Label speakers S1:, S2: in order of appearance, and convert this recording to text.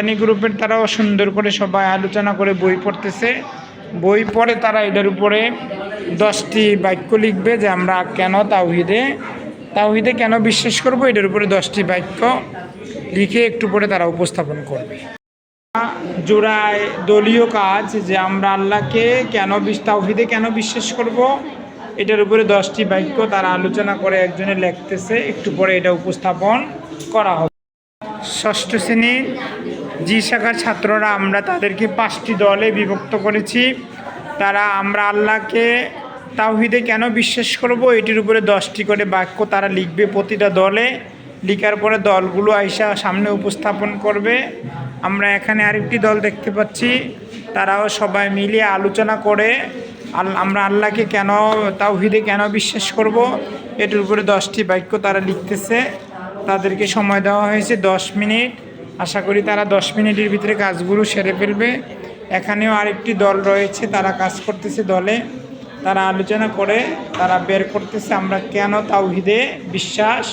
S1: শ্রেণি গ্রুপের তারাও সুন্দর করে সবাই আলোচনা করে বই পড়তেছে। বই পড়ে তারা এটার উপরে দশটি বাক্য লিখবে যে আমরা কেন তাওহিদে তাওহিদে কেন বিশ্বাস করব? এটার উপরে দশটি বাক্য লিখে একটু পরে তারা উপস্থাপন করবে। জোড়ায় দলীয় কাজ যে আমরা আল্লাহকে কেন তাওহিদে কেন বিশ্বাস করব? এটার উপরে দশটি বাক্য তারা আলোচনা করে একজনে লিখতেছে, একটু পরে এটা উপস্থাপন করা হবে। ষষ্ঠ শ্রেণির জি শাখার ছাত্ররা আমরা তাদেরকে পাঁচটি দলে বিভক্ত করেছি। তারা আমরা আল্লাহকে তাওহিদে কেন বিশ্বাস করব? এটির উপরে দশটি করে বাক্য তারা লিখবে প্রতিটা দলে। লিখার পরে দলগুলো আইসা সামনে উপস্থাপন করবে। আমরা এখানে আরেকটি দল দেখতে পাচ্ছি। তারাও সবাই মিলিয়ে আলোচনা করে আমরা আল্লাহকে কেন, তাওহিদে কেন বিশ্বাস করব? এটির উপরে দশটি বাক্য তারা লিখতেছে। তাদেরকে সময় দেওয়া হয়েছে দশ মিনিট। আশা করি তারা দশ মিনিটের ভিতরে কাজগুলো সেরে ফেলবে। এখানেও আরেকটি দল রয়েছে, তারা কাজ করতেছে দলে। তারা আলোচনা করে, তারা বের করতেছে আমরা কেন তাওহিদে বিশ্বাস